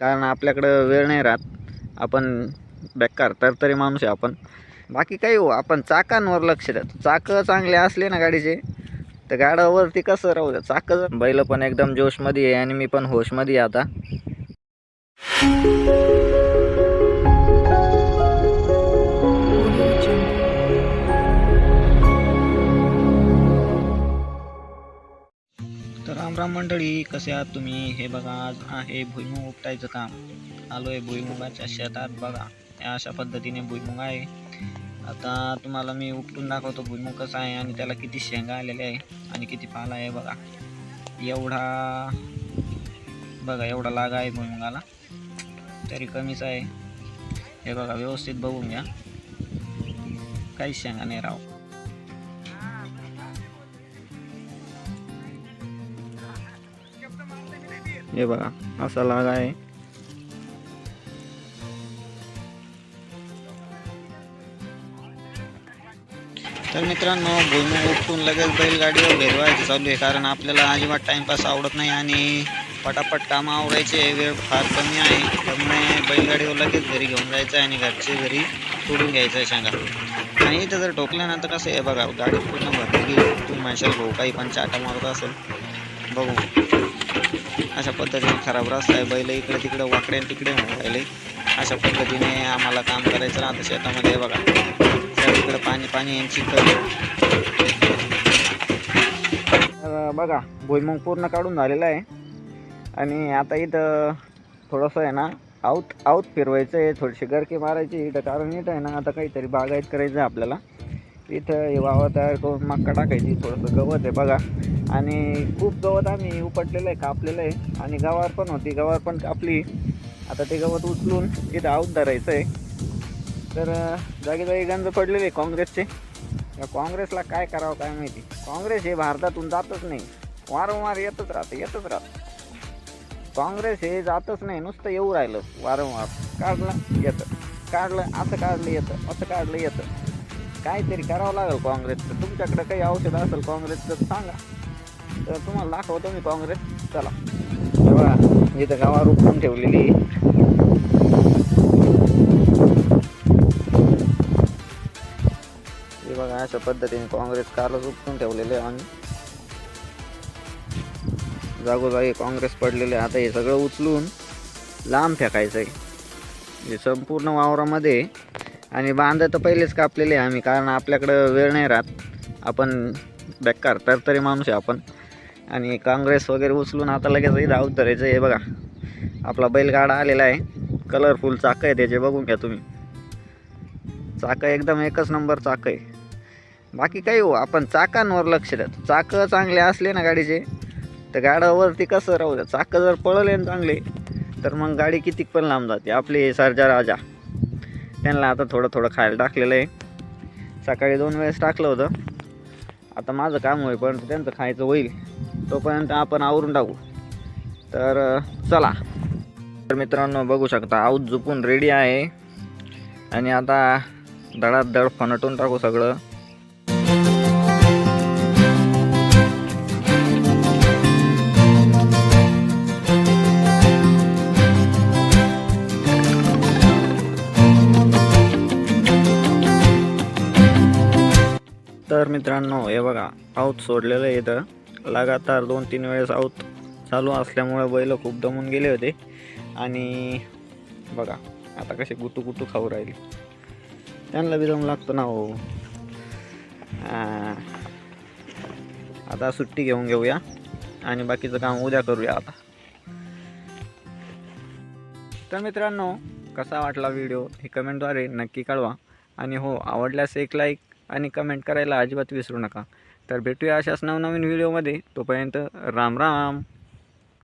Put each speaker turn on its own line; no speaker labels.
कारण आपल्याकडं वेळ नाही राहत. आपण बेकार तर तरी माणूस आहे आपण. बाकी काही हो आपण चाकांवर लक्ष द्या. चाकं चांगले असले ना गाडीचे तर गाड्यावरती कसं राहू द्या. चाकं बैल पण एकदम जोशमध्ये आहे आणि मी पण होशमध्ये आहे आता. तर राम राम मंडळी कसे आहात तुम्ही? हे बघा आज आहे भुईमुग उपटायचं काम. आलो आहे भुईमुगाच्या शेतात बघा. अशा पद्धतीने भुईमुग आहे. आता तुम्हाला मी उपटून दाखवतो भुईमुग कसा आहे आणि त्याला किती शेंगा आलेल्या आहे आणि किती पाला आहे बघा. एवढा बघा एवढा लागा आहे भुईमुगाला. तरी कमीच आहे. हे बघा व्यवस्थित बघून घ्या. काहीच शेंगा नाही राव. हे बघा असा लाग आहे. तर मित्रांनो भुईमुग उपटून लगेच बैलगाडीवर भेरवायचं चालू आहे कारण आपल्याला अजिबात टाइमपास आवडत नाही आणि पटापट कामं आवडायचे वेळ फार कमी आहे. त्यामुळे बैलगाडीवर लगेच घरी घेऊन जायचं आहे आणि घरचे घरी सोडून घ्यायचं आहे सांगा आणि इथं जर ठोकल्यानंतर कसं आहे बघा गाडी पूर्ण भरली की तुम्ही म्हणशाल भाऊ काही पण चाटा मारत असेल. बघू. अशा पद्धतीने खराब रस्ता आहे. बैल इकडे तिकडे वाकडे तिकडे होऊन राहिले. अशा पद्धतीने आम्हाला काम करायचं राहतं शेतामध्ये. बघा. सगळीकडे पाणी पाणी यांची तर बघा भुईमुंग पूर्ण काढून झालेला आहे. आणि आता इथं थोडंसं आहे ना आऊत आऊत फिरवायचं आहे थोडीशी गरके मारायची. इथं कारण इथं आहे ना आता काहीतरी बागायत करायचं आहे आपल्याला. इथं हे वावा तयार करून मक्का टाकायची थोडंसं गवत आहे बघा. आणि खूप गवत आम्ही उपटलेलं आहे कापलेलं आहे. आणि गवार पण होती गवार पण कापली. आता ते गवत उचलून इथं आऊत धरायचं आहे. तर अं, जागी जागी गंज पडलेले आहे काँग्रेसचे. या काँग्रेसला काय करावं काय माहिती? काँग्रेस हे भारतातून जातच नाही. वारंवार येतच राहतं येतच राहतं. काँग्रेस हे जातच नाही नुसतं येऊ राहिलं वारंवार. काढलं येतं. काढलं असं काढलं येतं असं काढलं येतं. काहीतरी करावं लागेल काँग्रेसचं. तुमच्याकडे काही औषध असेल काँग्रेसचं सांगा. तर तुम्हाला दाखवतो मी काँग्रेस. चला. तेव्हा इथं गावावर उठून ठेवलेली. हे बघा अशा पद्धतीने काँग्रेस कालच उपटून ठेवलेले आहे आणि जागोजागी काँग्रेस पडलेले आहे. आता हे सगळं उचलून लांब फेकायचं आहे हे संपूर्ण वावरामध्ये आणि बांधा तर पहिलेच कापलेले आहे आम्ही कारण आपल्याकडं वेळ नाही राहत. आपण बेकार तर तरी माणूस आहे आपण. आणि काँग्रेस वगैरे उचलून आता लगेच इथं धरायचं हे बघा. आपला बैलगाडा आलेला आहे. कलरफुल चाकं आहे त्याचे बघून घ्या तुम्ही. चाकं एकदम एकच नंबर चाकं आहे. बाकी काही हो आपण चाकांवर लक्ष द्या. चाकं चांगले असले ना गाडीचे तर गाड्यावरती कसं राहू द्या. चाकं जर पळले ना चांगले तर मग गाडी कितीक पण लांब जाते. आपले सरजा राजा. त्यांना आता थोडं थोडं खायला टाकलेलं आहे. सकाळी दोन वेळेस टाकलं होतं. आता माझं काम होईल पण त्यांचं खायचं होईल. तोपर्यंत आपण आवरून टाकू. तर चला. तर मित्रांनो बघू शकता आऊत झुपून रेडी आहे. आणि आता दडात दड फनटून टाकू सगळं. तर मित्रांनो हे बघा आऊत सोडलेलं येतं इथं. लगातार दोन तीन वेळेस आऊत चालू असल्यामुळे बैल खूप दमून गेले होते. आणि बघा आता कसे गुटू गुटू खाऊ राहिले. त्यांना बी दम लागतो ना हो. आता सुट्टी घेऊन घेऊया. आणि बाकीचं काम उद्या करूया आता. तर मित्रांनो कसा वाटला व्हिडिओ हे कमेंटद्वारे नक्की कळवा. आणि हो आवडल्यास एक लाईक आणि कमेंट करायला अजिबात विसरू नका. तर भेटूया अशाच नवनवीन व्हिडिओमध्ये तोपर्यंत राम राम.